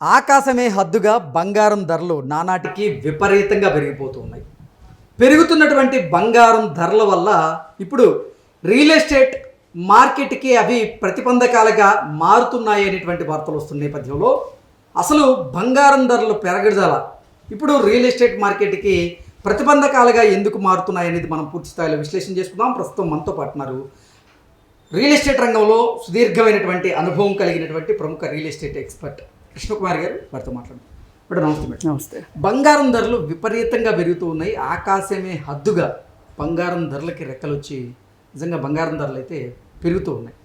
ఆకాశమే హద్దుగా బంగారం ధరలు నానాటికి విపరీతంగా పెరిగిపోతూ ఉన్నాయి పెరుగుతున్నటువంటి బంగారం ధరల వల్ల ఇప్పుడు రియల్ ఎస్టేట్ మార్కెట్కి అవి ప్రతిబంధకాలుగా మారుతున్నాయి అనేటువంటి వార్తలు వస్తున్న నేపథ్యంలో అసలు బంగారం ధరలు పెరగడదల ఇప్పుడు రియల్ ఎస్టేట్ మార్కెట్కి ప్రతిబంధకాలుగా ఎందుకు మారుతున్నాయి అనేది మనం పూర్తి స్థాయిలో విశ్లేషణ చేసుకుందాం. ప్రస్తుతం మనతో పాటున్నారు రియల్ ఎస్టేట్ రంగంలో సుదీర్ఘమైనటువంటి అనుభవం కలిగినటువంటి ప్రముఖ రియల్ ఎస్టేట్ ఎక్స్పర్ట్ కృష్ణకుమార్ గారు వారితో ఇప్పుడు నమస్తే మేడం. నమస్తే. బంగారం ధరలు విపరీతంగా పెరుగుతూ ఉన్నాయి. ఆకాశమే హద్దుగా బంగారం ధరలకి రెక్కలు వచ్చి నిజంగా బంగారం ధరలు అయితే పెరుగుతూ ఉన్నాయి.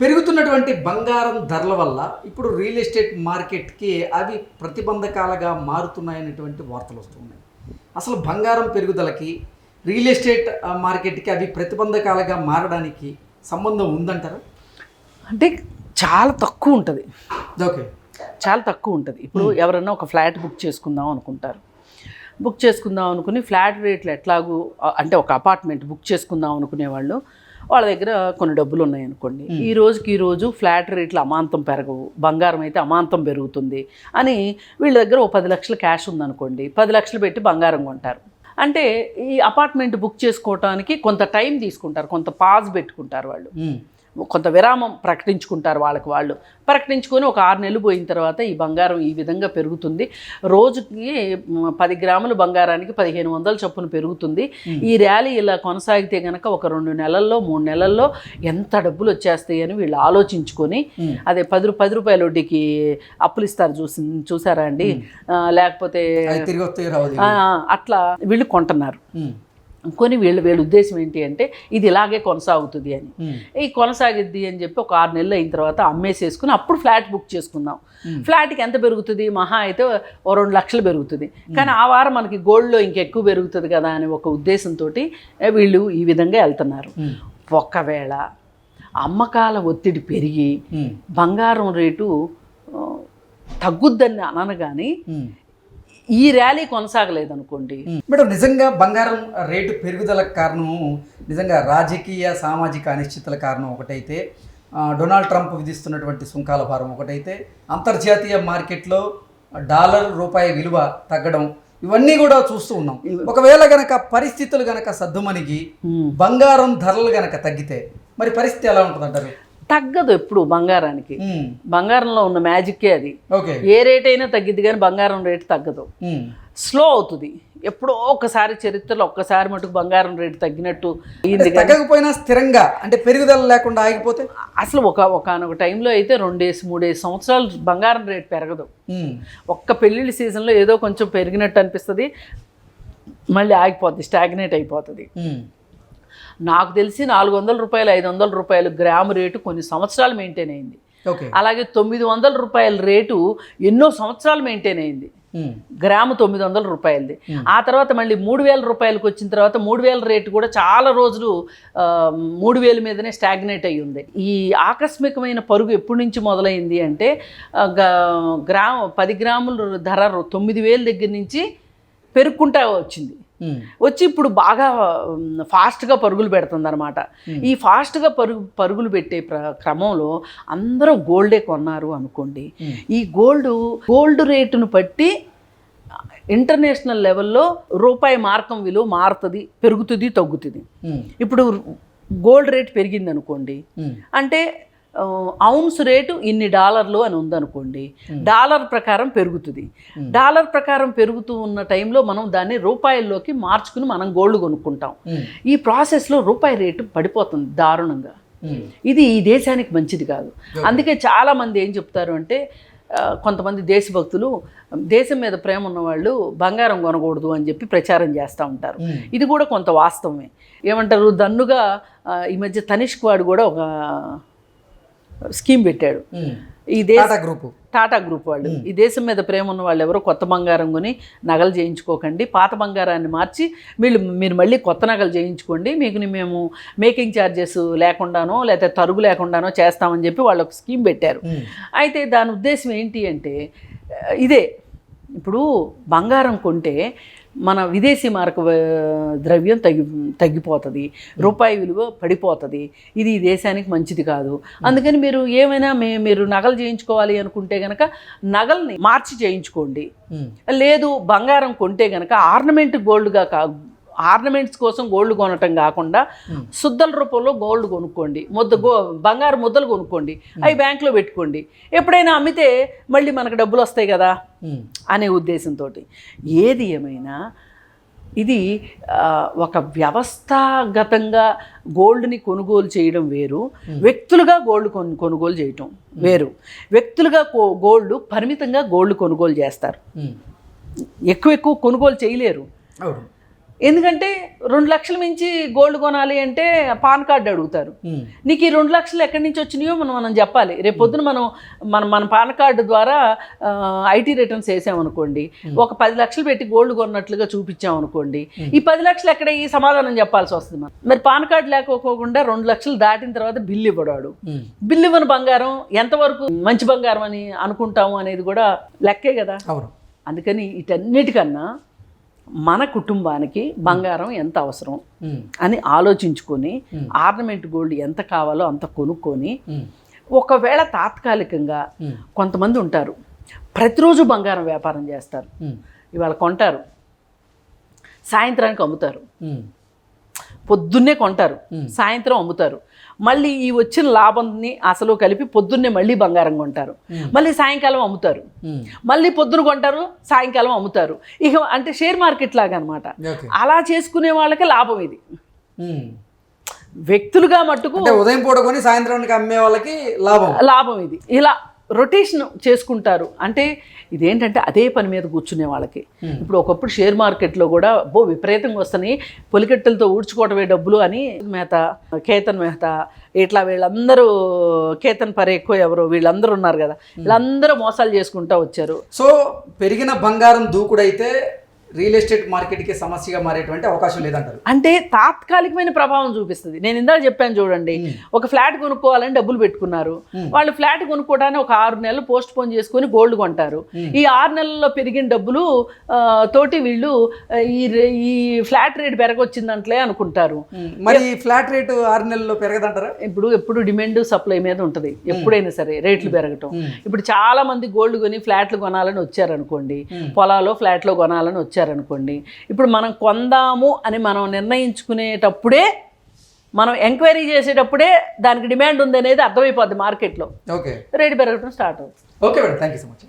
పెరుగుతున్నటువంటి బంగారం ధరల వల్ల ఇప్పుడు రియల్ ఎస్టేట్ మార్కెట్కి అవి ప్రతిబంధకాలుగా మారుతున్నాయనేటువంటి వార్తలు వస్తున్నాయి అసలు బంగారం పెరుగుదలకి రియల్ ఎస్టేట్ మార్కెట్కి అవి ప్రతిబంధకాలుగా మారడానికి సంబంధం ఉందంటారా? అంటే చాలా తక్కువ ఉంటుంది. ఓకే. చాలా తక్కువ ఉంటుంది. ఇప్పుడు ఎవరైనా ఒక ఫ్లాట్ బుక్ చేసుకుందాం అనుకుంటారు. బుక్ చేసుకుందాం అనుకుని ఫ్లాట్ రేట్లు ఎట్లాగూ అంటే ఒక అపార్ట్మెంట్ బుక్ చేసుకుందాం అనుకునే వాళ్ళు వాళ్ళ దగ్గర కొన్ని డబ్బులు ఉన్నాయనుకోండి ఈ రోజుకి ఈ రోజు ఫ్లాట్ రేట్లు అమాంతం పెరగవు. బంగారం అయితే అమాంతం పెరుగుతుంది అని వీళ్ళ దగ్గర ఓ పది లక్షల క్యాష్ ఉందనుకోండి. పది లక్షలు పెట్టి బంగారం కొంటారు. అంటే ఈ అపార్ట్మెంట్ బుక్ చేసుకోవటానికి కొంత టైం తీసుకుంటారు. కొంత పాజ్ పెట్టుకుంటారు వాళ్ళు. కొంత విరామం ప్రకటించుకుంటారు వాళ్ళకి వాళ్ళు. ప్రకటించుకొని ఒక ఆరు నెలలు పోయిన తర్వాత ఈ బంగారం ఈ విధంగా పెరుగుతుంది. రోజుకి పది గ్రాముల బంగారానికి పదిహేను వందల చొప్పున పెరుగుతుంది. ఈ ర్యాలీ ఇలా కొనసాగితే గనక ఒక రెండు నెలల్లో మూడు నెలల్లో ఎంత డబ్బులు వచ్చేస్తాయి అని వీళ్ళు ఆలోచించుకొని అదే పది పది రూపాయల వడ్డీకి అప్పులు ఇస్తారు చూసి చూసారా అండి? లేకపోతే అట్లా వీళ్ళు కొంటున్నారు. కొని వీళ్ళ వీళ్ళ ఉద్దేశం ఏంటి అంటే ఇది ఇలాగే కొనసాగుతుంది అని. ఈ కొనసాగిద్ది అని చెప్పి ఒక ఆరు నెలలు అయిన తర్వాత అమ్మేసేసుకుని అప్పుడు ఫ్లాట్ బుక్ చేసుకుందాం ఫ్లాట్కి ఎంత పెరుగుతుంది మహా అయితే ఓ రెండు లక్షలు పెరుగుతుంది కానీ ఆ వారం మనకి గోల్డ్లో ఇంకెక్కువ పెరుగుతుంది కదా అనే ఒక ఉద్దేశంతో వీళ్ళు ఈ విధంగా వెళ్తున్నారు. ఒకవేళ అమ్మకాల ఒత్తిడి పెరిగి. బంగారం రేటు తగ్గుద్దని అనను కానీ ఉమ్. ఈ ర్యాలీ కొనసాగలేదనుకోండి. మేడం నిజంగా బంగారం రేటు పెరుగుదలకు కారణం నిజంగా రాజకీయ సామాజిక అనిశ్చితల కారణం ఒకటైతే డొనాల్డ్ ట్రంప్ విధిస్తున్నటువంటి సుంకాల భారం ఒకటైతే అంతర్జాతీయ మార్కెట్లో డాలర్ రూపాయి విలువ తగ్గడం ఇవన్నీ కూడా చూస్తూ ఉన్నాం. ఒకవేళ గనక పరిస్థితులు గనక సద్దుమణిగి. బంగారం ధరలు గనక తగ్గితే మరి పరిస్థితి ఎలా ఉంటుంది అంటారు తగ్గదు ఎప్పుడు బంగారానికి. బంగారంలో ఉన్న మ్యాజిక్కే అది. ఏ రేట్ అయినా తగ్గిద్ది కానీ బంగారం రేటు తగ్గదు. స్లో అవుతుంది. ఎప్పుడో ఒక్కసారి చరిత్రలో ఒక్కసారి మటుకు బంగారం రేటు తగ్గినట్టు తగ్గకపోయినా స్థిరంగా అంటే పెరుగుదల లేకుండా ఆగిపోతే? అసలు ఒక ఒకనొక టైంలో అయితే రెండేసి మూడేసి సంవత్సరాలు బంగారం రేటు పెరగదు. ఒక్క పెళ్ళిళ్ళ సీజన్లో ఏదో కొంచెం పెరిగినట్టు అనిపిస్తుంది. మళ్ళీ ఆగిపోద్ది స్టాగ్నేట్ అయిపోతుంది. నాకు తెలిసి నాలుగు వందల రూపాయలు ఐదు వందల రూపాయలు గ్రాము రేటు కొన్ని సంవత్సరాలు మెయింటైన్ అయింది. అలాగే తొమ్మిది వందల రూపాయల రేటు ఎన్నో సంవత్సరాలు మెయింటైన్ అయింది. గ్రాము తొమ్మిది వందల రూపాయలది ఆ తర్వాత మళ్ళీ మూడు వేల రూపాయలకు వచ్చిన తర్వాత మూడు వేల రేటు కూడా చాలా రోజులు మూడు వేల మీదనే స్టాగ్నేట్ అయ్యి ఉంది. ఈ ఆకస్మికమైన పరుగు ఎప్పటి నుంచి మొదలైంది అంటే గ్రాము పది గ్రాముల ధర తొమ్మిది వేల దగ్గర నుంచి పెరుక్కుంటా వచ్చింది. వచ్చి ఇప్పుడు బాగా ఫాస్ట్గా పరుగులు పెడుతుంది అనమాట ఈ ఫాస్ట్గా పరుగు పరుగులు పెట్టే ప్ర క్రమంలో అందరూ గోల్డే కొన్నారు అనుకోండి. ఈ గోల్డ్ గోల్డ్ రేటును బట్టి ఇంటర్నేషనల్ లెవెల్లో రూపాయి మార్కం విలువ మారుతుంది పెరుగుతుంది తగ్గుతుంది. ఇప్పుడు గోల్డ్ రేట్ పెరిగింది అనుకోండి. అంటే ఔన్స్ రేటు ఇన్ని డాలర్లు అని ఉందనుకోండి డాలర్ ప్రకారం పెరుగుతుంది. డాలర్ ప్రకారం పెరుగుతూ ఉన్న టైంలో మనం దాన్ని రూపాయల్లోకి మార్చుకుని మనం గోల్డ్ కొనుక్కుంటాం. ఈ ప్రాసెస్లో రూపాయి రేటు పడిపోతుంది దారుణంగా. ఇది ఈ దేశానికి మంచిది కాదు. అందుకే చాలామంది ఏం చెప్తారు అంటే కొంతమంది దేశభక్తులు దేశం మీద ప్రేమ ఉన్నవాళ్ళు బంగారం కొనకూడదు అని చెప్పి ప్రచారం చేస్తూ ఉంటారు. ఇది కూడా కొంత వాస్తవమే. ఏమంటారు? దన్నుగా ఈ మధ్య తనిష్క్ వాడు కూడా ఒక స్కీమ్ పెట్టాడు. ఈ దేశ గ్రూప్. టాటా గ్రూప్ వాళ్ళు. ఈ దేశం మీద ప్రేమ ఉన్న వాళ్ళు ఎవరో కొత్త బంగారం కొని నగలు చేయించుకోకండి పాత బంగారాన్ని మార్చి వీళ్ళు మీరు మళ్ళీ కొత్త నగలు చేయించుకోండి మీకు మేము మేకింగ్ ఛార్జెస్ లేకుండానో లేకపోతే తరుగు లేకుండానో చేస్తామని చెప్పి వాళ్ళు ఒక స్కీమ్ పెట్టారు. అయితే దాని ఉద్దేశం ఏంటి అంటే ఇదే ఇప్పుడు బంగారం కొంటే మన విదేశీ మారక ద్రవ్యం తగ్గి తగ్గిపోతుంది. రూపాయి విలువ పడిపోతుంది. ఇది ఈ దేశానికి మంచిది కాదు. అందుకని మీరు ఏమైనా మే మీరు నగలు చేయించుకోవాలి అనుకుంటే కనుక నగల్ని మార్చి చేయించుకోండి. లేదు బంగారం కొంటే కనుక ఆర్నమెంట్ గోల్డ్గా కా ఆర్నమెంట్స్ కోసం గోల్డ్ కొనటం కాకుండా శుద్ధల రూపంలో గోల్డ్ కొనుక్కోండి. ముద్ద గో బంగారు ముద్దలు కొనుక్కోండి. అవి బ్యాంకులో పెట్టుకోండి. ఎప్పుడైనా అమ్మితే మళ్ళీ మనకు డబ్బులు వస్తాయి కదా? ఉమ్, అనే ఉద్దేశంతో ఏది ఏమైనా ఇది ఒక వ్యవస్థాగతంగా గోల్డ్ని కొనుగోలు చేయడం వేరు. వ్యక్తులుగా గోల్డ్ కొను కొనుగోలు చేయటం వేరు. వ్యక్తులుగా గోల్డ్ పరిమితంగా గోల్డ్ కొనుగోలు చేస్తారు. ఎక్కువ ఎక్కువ కొనుగోలు చేయలేరు. ఎందుకంటే రెండు లక్షల మించి గోల్డ్ కొనాలి అంటే పాన్ కార్డు అడుగుతారు. నీకు ఈ రెండు లక్షలు ఎక్కడి నుంచి వచ్చినాయో మనం మనం చెప్పాలి. రేపు పొద్దున మనం మన మన పాన్ కార్డు ద్వారా ఐటీ రిటర్న్స్ వేసామనుకోండి ఒక పది లక్షలు పెట్టి గోల్డ్ కొన్నట్లుగా చూపించామనుకోండి ఈ పది లక్షలు ఎక్కడ ఈ సమాధానం చెప్పాల్సి వస్తుంది మనం మరి పాన్ కార్డు లేకపోకుండా రెండు లక్షలు దాటిన తర్వాత బిల్లు ఇవ్వడాడు. బిల్లు ఇవ్వని బంగారం ఎంతవరకు మంచి బంగారం అని అనుకుంటాము అనేది కూడా లెక్కే కదా. అందుకని వీటన్నిటికన్నా మన కుటుంబానికి బంగారం ఎంత అవసరం? అని ఆలోచించుకొని ఆర్నమెంట్ గోల్డ్ ఎంత కావాలో అంత కొనుక్కొని ఒకవేళ తాత్కాలికంగా కొంతమంది ఉంటారు. ప్రతిరోజు బంగారం వ్యాపారం చేస్తారు. ఇవాళ కొంటారు. సాయంత్రానికి అమ్ముతారు. పొద్దున్నే కొంటారు సాయంత్రం అమ్ముతారు. మళ్ళీ ఈ వచ్చిన లాభంని అసలు కలిపి పొద్దున్నే మళ్ళీ బంగారం కొంటారు. మళ్ళీ సాయంకాలం అమ్ముతారు. మళ్ళీ పొద్దున కొంటారు సాయంకాలం అమ్ముతారు. ఇక అంటే షేర్ మార్కెట్ లాగా అనమాట అలా చేసుకునే వాళ్ళకి లాభం ఇది. వ్యక్తులుగా మట్టుకు ఉదయం పూట కొని సాయంత్రానికి అమ్మే వాళ్ళకి లాభం. లాభం ఇది. ఇలా రొటేషన్ చేసుకుంటారు. అంటే ఇదేంటంటే అదే పని మీద కూర్చునే వాళ్ళకి. ఇప్పుడు ఒకప్పుడు షేర్ మార్కెట్లో కూడా బో విపరీతంగా వస్తున్నాయి. పొలికెట్టలతో ఊడ్చుకోవటమే డబ్బులు అని మేత కేతన్ మెహతా ఇట్లా వీళ్ళందరూ కేతన్ పరేఖో ఎవరు వీళ్ళందరూ ఉన్నారు కదా. వీళ్ళందరూ మోసాలు చేసుకుంటూ వచ్చారు. సో పెరిగిన బంగారం దూకుడైతే రియల్ ఎస్టేట్ మార్కెట్కి సమస్యగా మారేటువంటి అవకాశం లేదంటారు. అంటే తాత్కాలికమైన ప్రభావం చూపిస్తుంది. నేను ఇందాక చెప్పాను చూడండి ఒక ఫ్లాట్ కొనుక్కోవాలని డబ్బులు పెట్టుకున్నారు. వాళ్ళు ఫ్లాట్ కొనుక్కోవడానికి ఒక ఆరు నెలలు పోస్ట్ పోన్ చేసుకొని గోల్డ్ కొంటారు. ఈ ఆరు నెలల్లో పెరిగిన డబ్బులు తోటి వీళ్ళు ఈ ఈ ఫ్లాట్ రేట్ పెరగొచ్చిందంట్లే అనుకుంటారు. మరి ఫ్లాట్ రేటు ఆరు నెలల్లో పెరగదంటారా? ఇప్పుడు ఎప్పుడు డిమాండ్ సప్లై మీద ఉంటుంది. ఎప్పుడైనా సరే రేట్లు పెరగటం. ఇప్పుడు చాలా మంది గోల్డ్ కొని ఫ్లాట్లు కొనాలని వచ్చారనుకోండి పొలాలో ఫ్లాట్లో కొనాలని వచ్చారనుకోండి ఇప్పుడు మనం కొందాము అని మనం నిర్ణయించుకునేటప్పుడే మనం ఎంక్వైరీ చేసేటప్పుడే దానికి డిమాండ్ ఉంది అనేది అర్థమైపోద్ది మార్కెట్లో. ఓకే. రేటు పెరగటం స్టార్ట్ అవుతుంది okay madam. Thank you so much